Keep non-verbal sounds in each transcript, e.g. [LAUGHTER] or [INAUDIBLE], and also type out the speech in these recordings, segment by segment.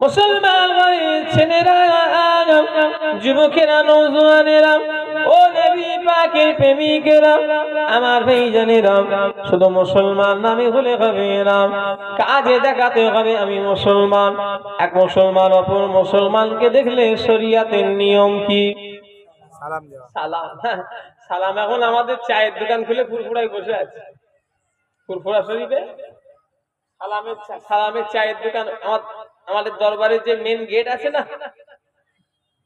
মুসলমান ছেলেরা যুবকেরা নৌজওয়ানেরা ও নবী পাকের প্রেমিকেরা আমার ভাইজানেরা শুধু মুসলমান নামে হলে হবে না কাজে দেখাতে হবে আমি মুসলমান। এক মুসলমান অপর মুসলমানকে দেখলে শরিয়াতের নিয়ম কি? সালাম সালাম। সালাম এখন আমাদের চায়ের দোকান খুলে ফুরফুরাই বসে আছে। ফুরফুরা শরীফে? সালামের সালামের চায়ের দোকান আমার আমাদের দরবারের যে মেন গেট আছে না,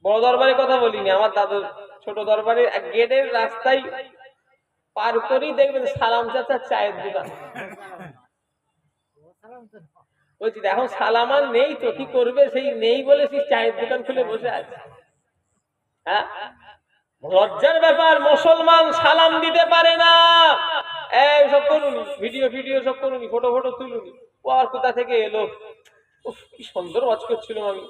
বড় দরবারের কথা বলিনি, আমার দাদুর ছোট দরবারের গেটের রাস্তায় পার করেই দেখবেন সালাম চাচার চায়ের দোকান। বলছি এখন সালাম আর নেই তো, কি করবে? সেই নেই বলে সেই চায়ের দোকান খুলে বসে আছে। হ্যাঁ? লজ্জার ব্যাপার, মুসলমান সালাম দিতে পারে না। এই, সব করুনি, ভিডিও ভিডিও সব করুন, ফটো ফটো তুলুন। ও আর কোথা থেকে এলো? উফ, কি সুন্দর ওয়াচ করছিলাম আমি।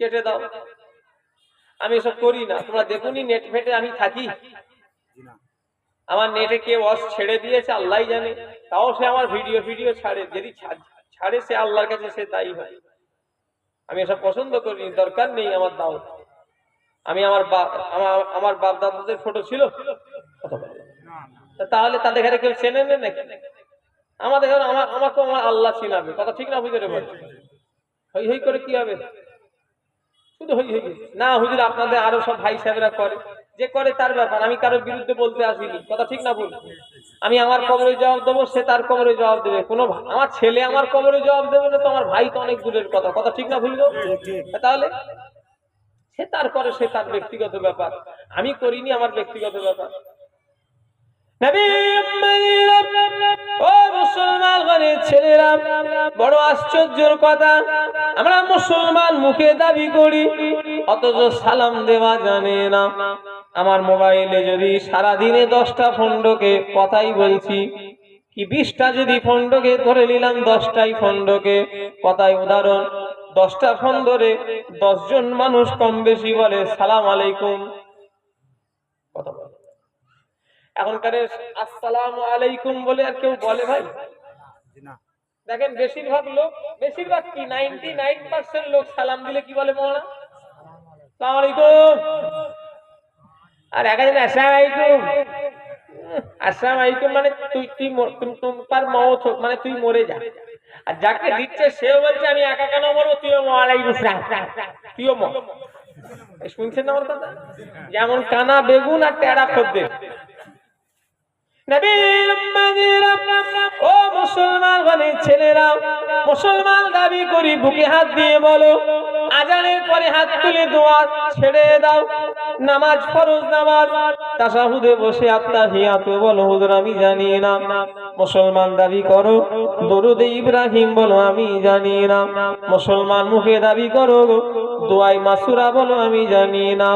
কেটে দাও। আমি এসব করি না। তোমরা দেখুনি নেট ফেটে আমি থাকি। আমার নেটে কে ওয়াচ ছেড়ে দিয়েছে আল্লাহ জানে। তাও সে আমার ভিডিও ভিডিও ছাড়ে। যদি ছাড়ে সে আল্লাহর কাছে সে দায়ী হয়। আমি এসব পছন্দ করি দরকার নেই আমার দাও। আমি আমার বাপ আমার বাপ দাদাদের ফটো ছিল। তাহলে তাদের ঘরে কেউ চেনে নাকি? আমাদের আমার আমাকে আমার আল্লাহ চিনাবে। কথা ঠিক না বুঝতে পারছি হই হই করে কি হবে? শুধু হই হই। না হুজুর আপনাদের আরও সব ভাই সাহেবরা করে। যে করে তার ব্যাপার আমি কারোর বিরুদ্ধে বলতে আসিনি। কথা ঠিক না ভুল? আমি আমার কবরে জবাব দেবো সে তার কবরে জবাব দেবে। কোনো আমার ছেলে আমার কবরে জবাব দেবে না তো আমার ভাই তো অনেক দূরের কথা। কথা ঠিক না ভুল? তাহলে? সে তার করে সে তার ব্যক্তিগত ব্যাপার। আমি করিনি আমার ব্যক্তিগত ব্যাপার। নবী ও মুসলমান আশ্চর্যের কথা। আমরা মুসলমান মুখে দাবি করি সালাম দেওয়া না। আমার মোবাইলে যদি সারা দিনে দশটা ফন্ডকে কথাই বলছি, কি বিশটা যদি ফন্ডকে, ধরে নিলাম দশটাই ফন্ডকে। কথাই উদাহরণ, দশটা ফোন ধরে দশজন মানুষ কম বেশি বলে, সালাম আলাইকুম। এখনকার আসসালাম আলাইকুম বলে আর কেউ বলে ভাই? দেখেন বেশিরভাগ লোক, বেশিরভাগ কি? নাইনটি নাইন পার্সেন্ট লোক সালাম দিলে কি বলে মনে সালাম আলাইকুম। আর একজন আসসালাম আলাইকুম। আসসালাম আলাইকুম মানে তুই তুই মর- তুম- তোমার মত মানে তুই মরে যা। আর যাকে দিচ্ছে সেও বলছে, আমি একা কেন মরবো? তুইও আলাইকুম তুইও মর। শুনছেন না আমার কথা? যেমন কানা বেগুন আর টেরা খদ্দের। করি আমি জানি না। মুসলমান দাবি করো, দরুদে ইব্রাহিম বলো, আমি জানি না। মুসলমান মুখে দাবি করো দোয়াই মাসুরা বলো, আমি জানি না।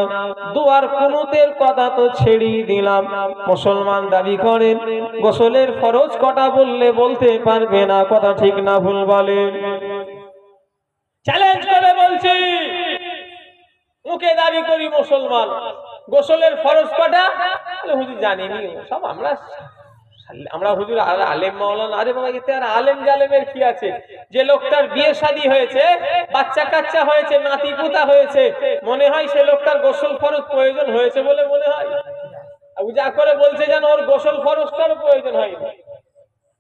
দোয়ার কুনুতের কথা তো ছেড়েই দিলাম। মুসলমান দাবি করেন। গোসলের ফরজ কটা বললে বলতে পারবে না, কথা ঠিক না ভুল বলে। চ্যালেঞ্জ করে বলছি, মুখে দাবি করি মুসলমান, গোসলের ফরজ কটা? হুজুর জানিনি, সব আমরা আমরা হুজুর আলেম মাওলানা, আরে বাবা, এতে আর আলেম জালেমের কি আছে? যে লোকটার বিয়ে শাদী হয়েছে, বাচ্চা কাচ্চা হয়েছে, নাতি পুতা হয়েছে, মনে হয় সে লোকটার গোসল ফরজ প্রয়োজন হয়েছে বলে মনে হয়। যা করে বলছে যেন ওর গোসল ফরজটার প্রয়োজন হয়নি।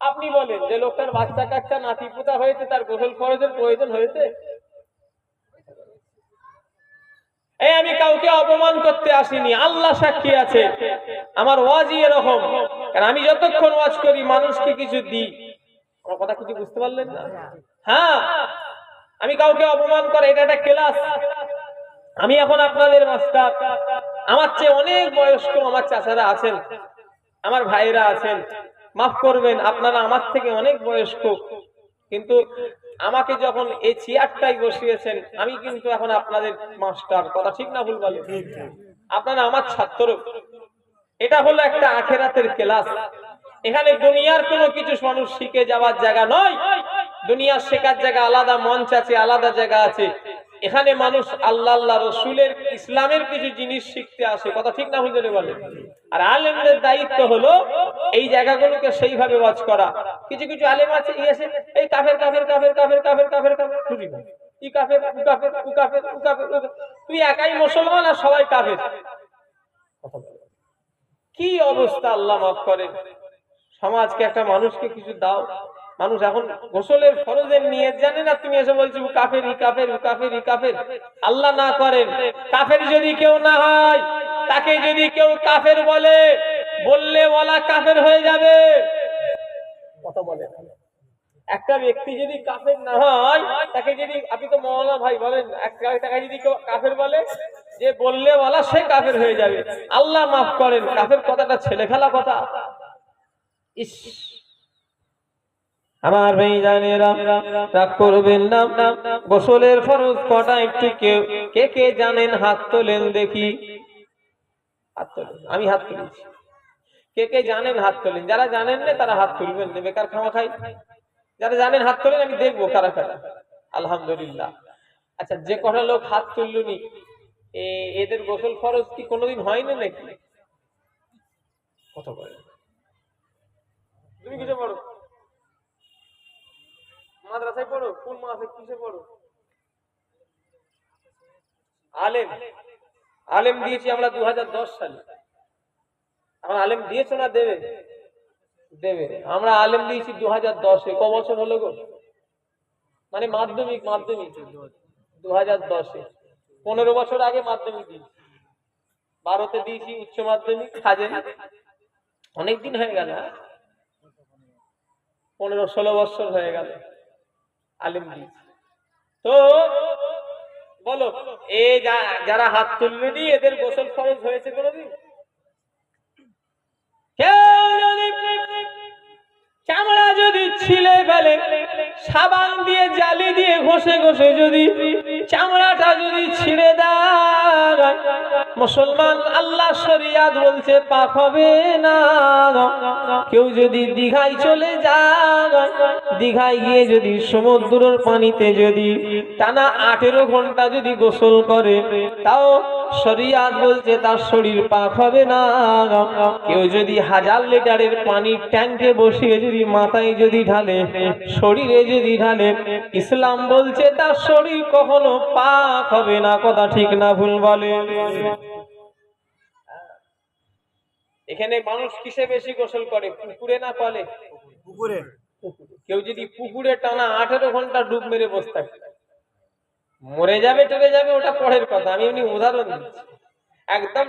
আপনি বলেন যে লোকটার বাচ্চা কাচ্চা নাতি পুতা হয়েছে, তার গোসল ফরজের প্রয়োজন হয়েছে? এই আমি কাউকে অপমান করতে আসিনি, আল্লাহ সাক্ষী আছে। আমার ওয়াজই এরকম কারণ আমি যতক্ষণ ওয়াজ করি, মানুষকে কিছু দিই। আমার কথা কিছু বুঝতে পারলেন না? হ্যাঁ আমি কাউকে অপমান করে, এটা একটা ক্লাস। আমি এখন আপনাদের মাস্টার। আমার চেয়ে অনেক বয়স্ক আমার চাচারা আছেন আমার ভাইরা আছেন। মাফ করবেন আপনারা আমার থেকে অনেক বয়স্ক। কিন্তু আমাকে যখন এই চেয়ারটাই বসিয়েছেন আমি কিন্তু এখন আপনাদের মাস্টার। কথা ঠিক না ভুল বলে? আপনারা আমার ছাত্র। এটা হলো একটা আখেরাতের ক্লাস। এখানে দুনিয়ার কোনো কিছু মানুষ শিখে যাওয়ার জায়গা নয়। দুনিয়ার শেখার জায়গা আলাদা মঞ্চ আছে আলাদা জায়গা আছে। এখানে মানুষ আল্লাহ আল্লাহ রসুলের ইসলামের কিছু জিনিস শিখতে আসে। কথা ঠিক না ভুল বলে? আর আলেমদের দায়িত্ব হলো এই জায়গাগুলোকে সেইভাবে ওয়াজ করা। কিছু কিছু আলেম আছে ই আছে, এই কাফের কাফের কাফের কাফের কাফের কাফের কাফের না। ই কাফের, উ কাফের উ কাফের উ কাফের তুই একাই মুসলমান আর সবাই কাফের? কি অবস্থা আল্লাহ মাফ করে সমাজকে একটা মানুষকে কিছু দাও। মানুষ এখন গোসলের ফরজের নিয়ে জানে না, তুমি এসে বলছো কাফের কাফের কাফের কাফের। আল্লাহ না করেন। কাফের যদি কেউ না হয়, তাকে যদি কেউ কাফের বলে, বললে বলা কাফের হয়ে যাবে। কথা বলে। একটা ব্যক্তি যদি কাফের না হয়, তাকে যদি, আপনি তো মৌলানা ভাই বলেন টাকা যদি কেউ কাফের বলে, যে বললে বলা সে কাফের হয়ে যাবে। আল্লাহ মাফ করেন, কাফের কথাটা ছেলে খেলা কথা। ইস। আমার ভাই জানেরা, রাগ করবেন না। গোসলের ফরজ কটা একটু কেউ কে কে জানেন? হাত তোলেন দেখি। হাত তোলেন, আমি হাত তুলেছি। কে কে জানেন? হাত তোলেন। যারা জানেন না তারা হাত তুলবেন না। বেকার খাওয়া খাই যারা জানেন হাত তোলেন, আমি দেখব কারা কারা। আলহামদুলিল্লাহ। আচ্ছা যে কটা লোক হাত তুললুনি এদের গোসল ফরজ কি কোনোদিন হয়নি নাকি? কত বলে তুমি কিছু পড়ো। মাদ্রাসায় পড়ো? কোন মাসে কিসে পড়ো? আলেম। আলেম দিয়েছি আমরা দু হাজার দশ সালে। এখন আলেম দিয়েছ না দেবে? দেবে। আমরা আলেম দিয়েছি দু হাজার দশে। ক বছর হলো গো? মানে মাধ্যমিক মাধ্যমিক। দু হাজার দশে। পনেরো বছর আগে মাধ্যমিক দিয়েছি। বারোতে দিয়েছি উচ্চ মাধ্যমিক খাজে অনেকদিন হয়ে গেল হ্যাঁ? পনেরো, ষোলো বছর হয়ে গেল। তো বলো, এ যারা হাত তুলবেনি এদের গোসল হয়েছে চামড়া যদি ছিলে ফেলে, সাবান দিয়ে জালি দিয়ে ঘষে ঘষে যদি চামড়াটা যদি ছিঁড়ে দেয় মুসলমান, আল্লাহ শরিয়াত বলছে, পাপ হবে না। কেউ যদি দীঘায় চলে যায়, দীঘায় গিয়ে যদি সমুদ্রের পানিতে যদি টানা আঠেরো ঘণ্টা যদি গোসল করে, তাও শরিয়াত বলছে, তার শরীর পাক হবে না। কেউ যদি হাজার লিটারের পানি ট্যাঙ্কে বসিয়ে যদি মাথায় যদি ঢালে, শরীরে যদি ঢালে, ইসলাম বলছে, তার শরীর কখনো পাক হবে না। কথা ঠিক না, ভুল বলে। এখানে মানুষ কিসে বেশি গোসল করে? পুকুরে না কলে? পুকুরে। কেউ যদি পুকুরে টানা আঠেরো ঘণ্টা ডুব মেরে বসে থাকে মরে যাবে টরে যাবে ওটা পরের কথা। আমি এমনি উদাহরণ দিচ্ছি। একদম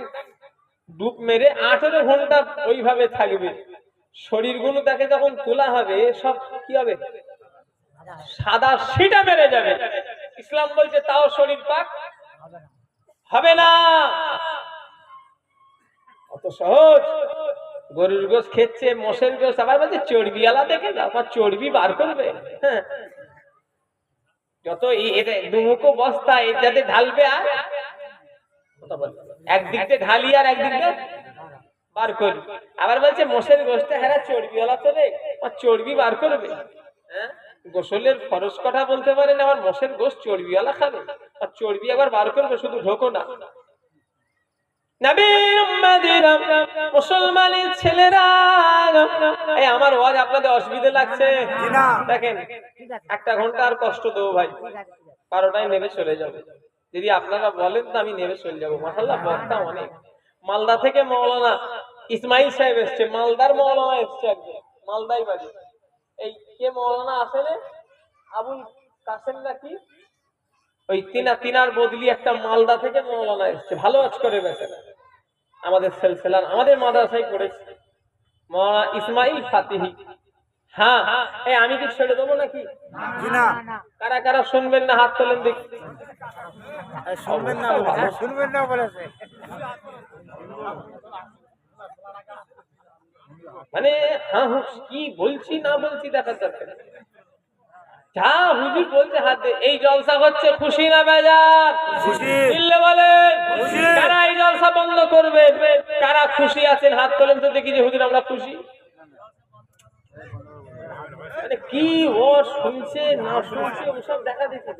ডুব মেরে আঠেরো ঘণ্টা ওইভাবে থাকবে। শরীরগুলো তাকে যখন তোলা হবে সব কি হবে? সাদা সিটা মেরে যাবে। ইসলাম বলছে তাও শরীর পাক হবে না। অত সহজ। গরুর গোস খেচ্ছে, মোষের গোস আবার বলছে চর্বি আলা দেখে না আমার চর্বি বার করবে। হ্যাঁ। যত এটা দুমুখো বস্তা এটাতে ঢালবে আর? একদিক দিয়ে ঢালি আর একদিক বার করি। আবার বলছে, মোষের গোসটা হ্যাঁ চর্বি আলা তো আমার চর্বি বার করবে। হ্যাঁ। গোসলের খরচ কথা বলতে পারেন, আবার মোষের গোস চর্বিওয়ালা খাবে। আর চর্বি আবার বার করবে, শুধু ঢোকো না। মুসলমানের ছেলেরা। এই আমার ওয়াজ আপনাদের অসুবিধা লাগছে? দেখেন একটা ঘণ্টা আর কষ্ট দেবো ভাই। বারোটায় চলে যাবে। যদি আপনারা বলেন তো আমি চলে যাব। মাসাল্লাহ বক্তা অনেক। মালদা থেকে মৌলানা ইসমাইল সাহেব এসছে। মালদার মৌলানা এসছে একজন। মালদাই বাড়ি। এই কে মৌলানা আসেন আবুল কাসেম নাকি? ওই তিনা তিনার বদলি একটা মালদা থেকে মৌলানা এসছে। ভালো আজ করে বেছে আমাদের সেলসেলার আমাদের মাদ্রাসায় করেছে মৌলানা ইসমাইল ফাতিহি। হ্যাঁ। এই আমি কি ছেড়ে দেবো নাকি? কারা কারা শুনবেন না হাত তোলেন দেখি। শুনবেন না শুনবেন না বলেছে। মানে হ্যাঁ হুঁ, কি বলছি না বলছি দেখা দরকার নেই। যা হুজুর বলছে হাত এই জলসা হচ্ছে খুশি না বেজার? খুশি। বলেন কারা এই জলসা বন্ধ করবে? কারা খুশি আছেন? হাত তোলেন তো দেখি যে হুজুর আমরা খুশি। মানে কি ও শুনছে না শুনছে ওসব দেখা দিচ্ছে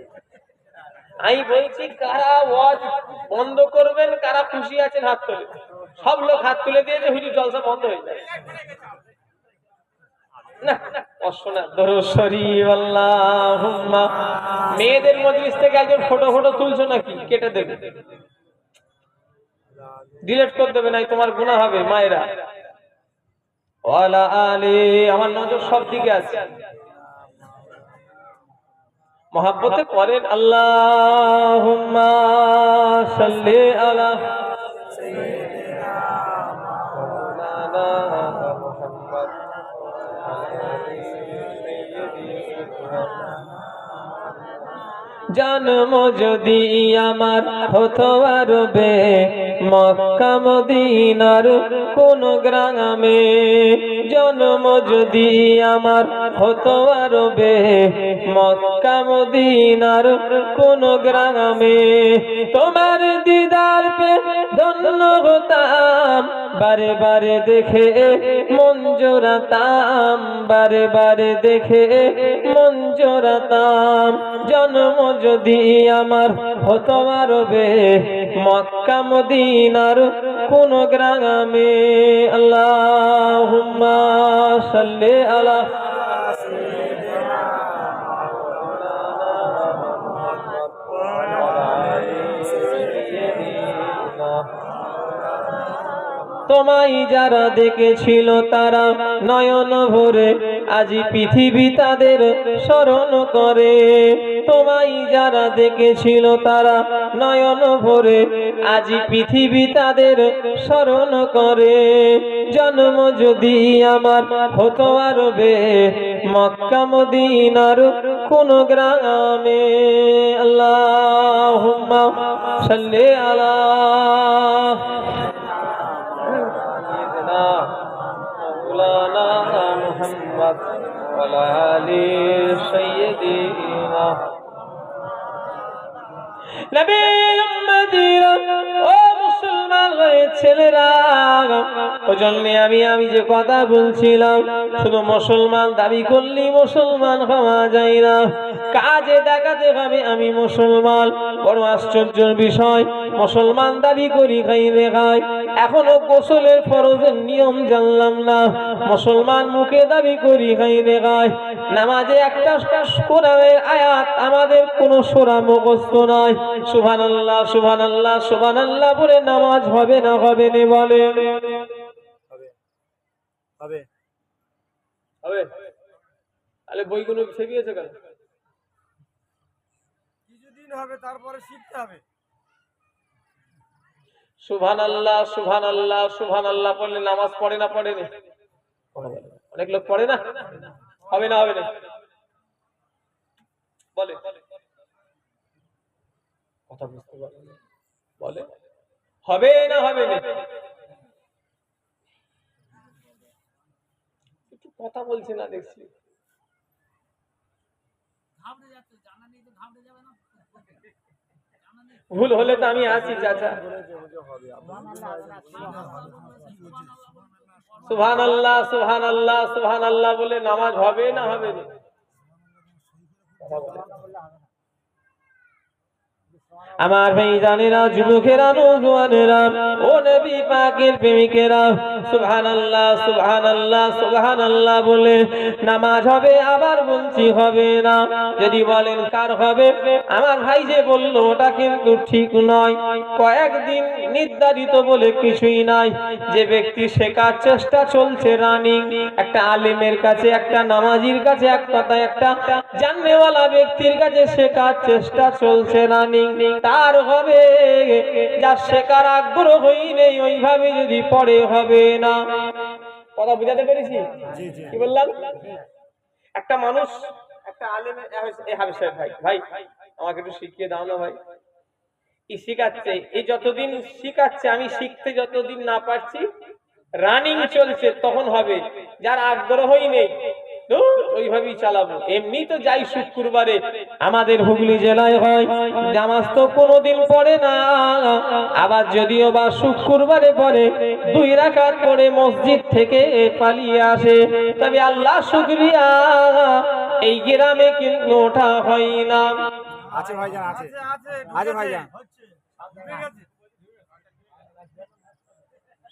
আমি বলছি কারা ওয়াজ বন্ধ করবেন কারা খুশি আছেন হাত তোলে সব লোক হাত তুলে দিয়েছে হুজুর জলসা বন্ধ হয়ে যায় না অশোনা দরুদ শরীফ আল্লাহুম্মা মেয়েদের মজলিস থেকে একজন ফটো ফটো তুলছো নাকি? কেটে দেবে। ডিলিট করে দেবে নাই, তোমার গুনাহ হবে, মায়েরা। আমার নজর সব দিকে আছে। মহাব্বতে করেন সাল্লি আলা জন্ম যদি আমার হতো আরবে মক্কা মদিনার কোন গ্রামে, জন্ম যদি আমার হতো আরবে মক্কা মদিনার কোন গ্রামে, তোমার দিদার পে ধন্য হতাম বারে বারে দেখে জোড়াতাম, বারে বারে দেখে জোড়াতাম। জন্ম যদি আমার হতো আরবে, মক্কা, মদিনার কোন গ্রামে, আল্লাহুম্মা সাল্লি আলা তোমায় যারা দেখেছিল তারা নয়ন ভরে আজি পৃথিবী তাদের স্মরণ করে। তোমায় যারা দেখেছিল তারা নয়ন ভরে আজি পৃথিবী তাদের স্মরণ করে। জন্ম যদি আমার হতো আরবে, মক্কা, মদিনার কোন গ্রামে। আল্লাহুম্মা সাল্লি আলা مولانا محمد وعلى آل سيدنا নবী উম্মতিরা ও মুসলমান হয়ে ছেলেরা ও জন্য আমি আমি যে কথা বলছিলাম শুধু মুসলমান দাবি করলি মুসলমান হওয়া যায় না কাজে দেখাতে হবে আমি মুসলমান। বড় আশ্চর্যের বিষয়, মুসলমান দাবি করি খাই খাই এখনও গোসলের ফরজের নিয়ম জানলাম না। মুসলমান মুখে দাবি করি খাই খাই নামাজে একটা কোরআনের আয়াত আমাদের কোনো সোরা মুখস্থ নয় সুবহান আল্লাহ সুবহান আল্লাহ সুবহান আল্লাহ বলে নামাজ হবে না হবে না বলে। হবে হবে তাহলে বইগুলো ছেড়িয়েছে কেন? হবে তারপরে শিখতে হবে। সুবহান আল্লাহ সুবহান আল্লাহ সুবহান আল্লাহ পড়লে নামাজ পড়ে না পড়ে না? অনেক লোক পড়ে না? হবে না হবে না? বলে। কথা বুঝতে পারে না। বলে। হবে না হবে না? একটু কথা বলছে না দেখছি। ভুল হলে তো আমি আছি চাচা। সুহান আল্লাহ সুহান আল্লাহ সুহান আল্লাহ বলে নামাজ হবে না হবে না আমার ভাই জানেরা, যুবকেরা নৌজওয়ানেরা ও নবী পাকের প্রেমিকেরা, সুবহানাল্লাহ সুবহানাল্লাহ সুবহানাল্লাহ বলে নামাজ হবে, আবার বলছি হবে না। যদি বলেন কার হবে? আমার ভাই যে বলল, ওটা কিন্তু ঠিক নয়। কয়েকদিন নির্ধারিত বলে কিছুই নাই। যে ব্যক্তি শেখার চেষ্টা চলছে রানিং, একটা আলেমের কাছে, একটা নামাজির কাছে, এক কথায় একটা জাননেওয়ালা ব্যক্তির কাছে শেখার চেষ্টা চলছে রানিং। তার হবে। যার শেখার আগ্রহই নেই ওইভাবে যদি পড়ে হবে না। কথা বুঝাতে পেরেছি? কি বললাম? একটা মানুষ একটা আলেমে ভাই ভাই আমাকে একটু শিখিয়ে দাও না ভাই। শিখাচ্ছে? এই যতদিন শিখাচ্ছে আমি শিখতে যতদিন না পারছি রানিং চলছে তখন হবে। যার আগ্রহই নেই ওইভাবেই চালাবো। এমনি তো যাই শুক্রবারে। আমাদের হুগলি জেলায় হয় নামাজ তো কোনোদিন পড়ে না। আবার যদিও বা শুক্রবারে পড়ে দুই রাকাত পড়ে মসজিদ থেকে পালিয়ে আসে। তবে আল্লাহ শুক্রিয়া এই গ্রামে কিন্তু ওঠা হয় না। আছে ভাইজান আছে। আছে ভাইজান।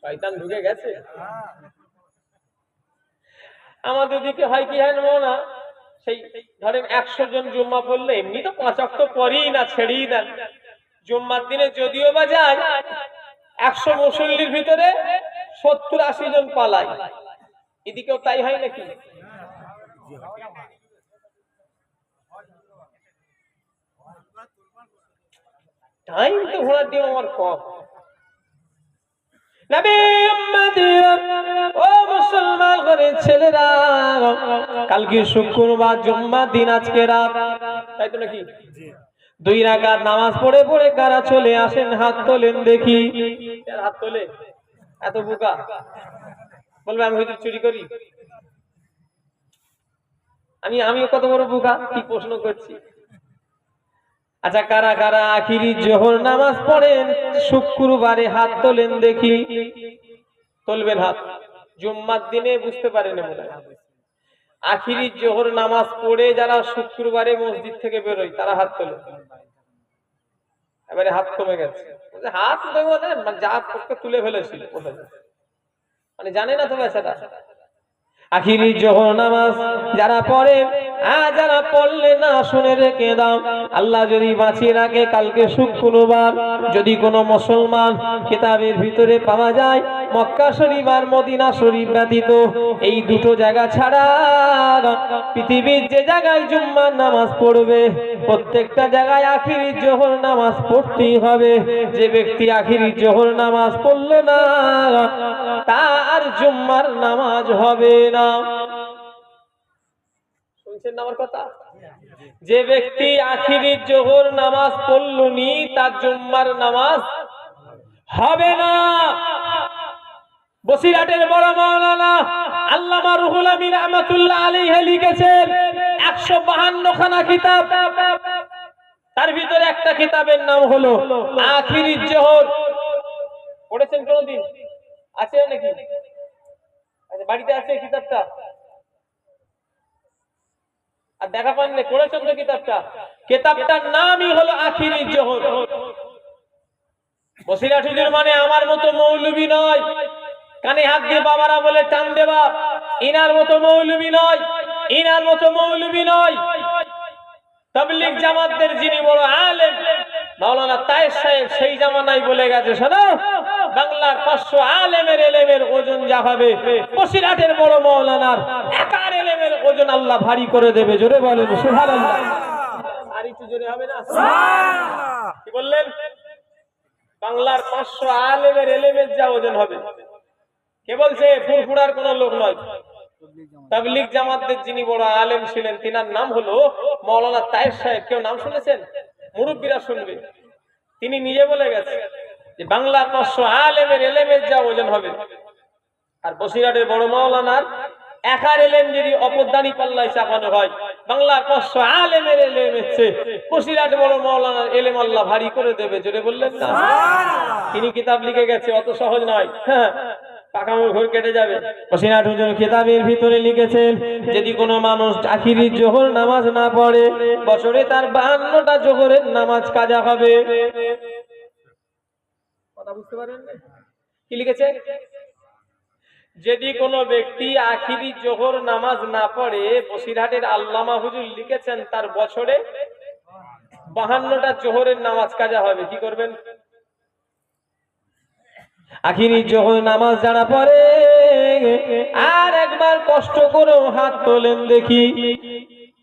শয়তান ঢুকে গেছে? আমাদের দিকে হয় কি হয় না সেই ধরেন একশো জন জুম্মা পড়লে এমনি তো পাঁচ অক্ট পরেই না, ছেড়েই দেন জুম্মার দিনে যদিও বা যায়, একশো মুসল্লির ভিতরে সত্তর আশি জন পালায়। এদিকেও তাই হয় নাকি? টাইম তো ঘোড়ার ডিম আমার কম। ও মুসলমান ঘরের ছেলেরা, কালকে শুক্রবার জুম্মার দিন আজকে রাত। তাই তো নাকি? দুই রাকাত নামাজ পড়ে পড়ে কারা চলে আসেন, হাত তোলেন দেখি। হাত তোলে? এত বোকা। বলবে, আমি হয়তো চুরি করি? আমি, আমিও কত বড় বোকা, কি প্রশ্ন করছি? আচ্ছা কারা কারা আখিরি জোহর নামাজ পড়েন? শুক্রবারে হাত তোলেন দেখি। তুলবেন হাত। জুম্মার দিনে বুঝতে পারেন আখিরি জোহর নামাজ পড়ে যারা শুক্রবারে মসজিদ থেকে বেরোয়, তারা হাত তোলে এবারে হাত কমে গেছে। হাত মানে যা তুলে ফেলেছিল মানে জানে না তো বেচারা। আখিরি জোহর নামাজ যারা পড়ে আর যারা পড়লে না শুনে রেখে দাও। আল্লাহ যদি বাঁচিয়ে রাখে, কালকে শুক্রবার যদি কোনো মুসলমান কিতাবের ভিতরে পাওয়া যায়, মক্কা শরীফ আর মদিনা শরীফ ব্যতীত, এই দুটো জায়গা ছাড়া পৃথিবীর যে জায়গায় জুম্মার নামাজ পড়বে, প্রত্যেকটা জায়গায় আখিরি জোহর নামাজ পড়তেই হবে। যে ব্যক্তি আখিরি জোহর নামাজ পড়ল না তার জুম্মার নামাজ হবে না। না। যে ব্যক্তি আখিরি জোহর নামাজ পড়ল নি, তার জুম্মার নামাজ হবে না। বসিরহাটের বড় মাওলানা আল্লামা রুহুল আমিন রহমাতুল্লাহ আলাইহি লিখেছেন 152 খানা কিতাব। তার ভিতরে একটা কিতাবের নাম হলো আখিরি জোহর। পড়েছেন কোনদিন? আছে নাকি? বাড়িতে আছে কিতাবটা? আর দেখা পাননি পড়েছেন তো কিতাবটা? কিতাবটার নামই হলো আখিরি জোহর। বসিরা হুজুর মানে আমার মতো মৌলবি নয়। কানে হাত দিয়ে বাবারা বলে, টান দেবা ইনার মতো মৌলবি নয়, ইনার মতো মৌলবি নয়। তাবলিগ জামাতদের যিনি বড় আলেম, মাওলানা তায়ের সাহেব সেই জামানায় বলে গেছে, শোনো বাংলার পাঁচশো আলেমের এলেমের ওজন যা হবে বসিরহাটের বড় মৌলানার একার এলেমের ওজন আল্লাহ ভারী করে দেবে জোরে বলেন সুবহানাল্লাহ। আর একটু জোরে হবে না? কি বললেন? বাংলার পাঁচশো আলেমের এলেমের যা ওজন হবে। কে বলছে? ফুরফুরার কোন লোক নয়। জামাতদের যিনি বড় আলেম ছিলেন তিনার নাম হলো মৌলানা তায়ের সাহেব। কেউ নাম শুনেছেন? মুরব্বীরা শুনবে। তিনি নিজে বলে গেছে যে বাংলার পাঁচশো আলেমের এলেমের যা ওজন হবে। আর বসিরহাটের বড় একার এলেম যদি পাল্লায় চাপানো হয়। বাংলার পাঁচশো আলেমের এলেম হচ্ছে বসিরহাট বড় মৌলানার এলেম আল্লাহ ভারী করে দেবে জোরে বললেন না? তিনি কিতাব লিখে গেছে অত সহজ নয়। [LAUGHS] হ্যাঁ ঘর কেটে যাবে। বসিরহাট হুজুর কিতাবের ভিতরে লিখেছেন যদি কোনো মানুষ আখিরি জোহর নামাজ না পড়ে বছরে তার বাহান্নটা জোহরের নামাজ কাজা হবে। কথা বুঝতে পারেন কি লিখেছে? যদি কোনো ব্যক্তি আখিরি জোহর নামাজ না পড়ে, বসিরহাটের আল্লামা হুজুর লিখেছেন তার বছরে বাহান্নটা জোহরের নামাজ কাজা হবে, কি করবেন? আখিরি জোহর নামাজ যারা পড়ে, আর একবার কষ্ট করে হাত তোলেন দেখি।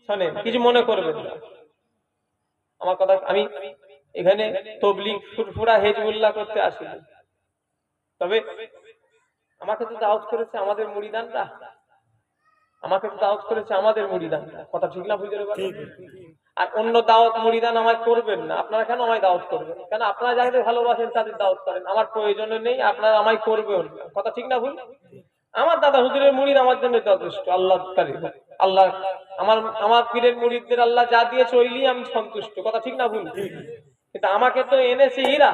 শোনেন, কিছু মনে করবেন আমার কথা আমি এখানে তবলিগ ফুরফুরা হেজবুল্লাহ করতে আসিনি তবে আমাকে তো দাওয়াত করেছে আমাদের মুড়িদানরা আমাকে তো দাওয়াত করেছে আমাদের মুড়িদান কথা ঠিক না বুঝতে আর অন্য দাওয়াত মুড়িদান আমায় করবেন না। আপনারা কেন আমায় দাওয়াত করবেন? কেন আপনারা যাদের ভালোবাসেন তাদের দাওয়াত করেন? আমার প্রয়োজন নেই আপনারা আমায় করবেন কথা ঠিক না ভুল? আমার দাদা হুজুরের মুড়িদ আমার জন্য যথেষ্ট আল্লাহ আল্লাহ আমার আমার পীরের মুড়িদদের আল্লাহ যা দিয়েছে ওইলি আমি সন্তুষ্ট। কথা ঠিক না ভুল? কিন্তু আমাকে তো এনেছে হীরা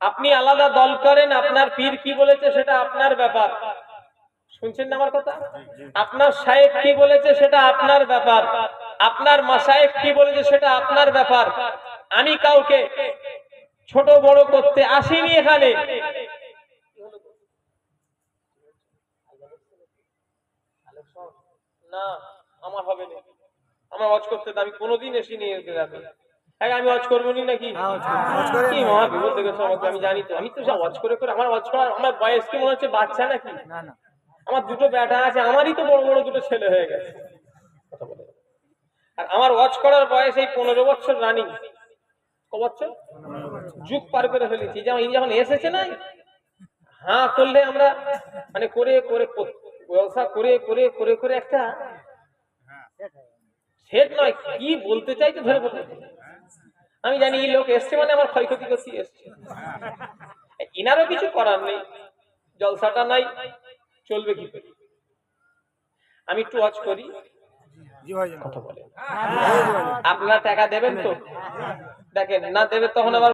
আপনি আলাদা দল করেন, আপনার পীর কি বলেছে সেটা আপনার ব্যাপার। শুনছেন না আমার কথা? আপনার শায়েখ কি বলেছে সেটা আপনার ব্যাপার। আপনার মাসায়েক কি বলেছে সেটা আপনার ব্যাপার। আমি কাউকে ছোট বড় করতে আসিনি এখানে। না, আমার হবে না। আমার ওয়াজ করতে আমি কোনোদিন এসে নিয়ে যাবে হ্যাঁ আমি ওয়াজ করব নি নাকি? কি মহা বিপদ দেখেছ আমাকে আমি জানি তো। আমি তো সব ওয়াজ করে করে আমার ওয়াজ করার আমার বয়স কি মনে হচ্ছে বাচ্চা নাকি? না না। আমার দুটো বেটা আছে আমারই তো বড় বড় দুটো ছেলে হয়ে গেছে। কথা বলে। আর আমার ওয়াচ করার বয়স এই পনেরো বছর রানিং ক বছর? যুগ পার করে ফেলেছি। যেমন ইনি যখন এসেছে না হ্যাঁ করলে আমরা মানে করে করে ক- ব্যবসা করে করে করে করে একটা সেট নয় কি বলতে চাই তো ধরে বলতে আমি জানি এই লোক এসছে মানে আমার ক্ষয়ক্ষতি করছি এসছে। এনারও কিছু করার নেই জলসাটা নাই চলবে কি করে? আমি একটু ওয়াচ করি কথা বলে আপনারা টাকা দেবেন তো? দেখেন না দেবে তখন আবার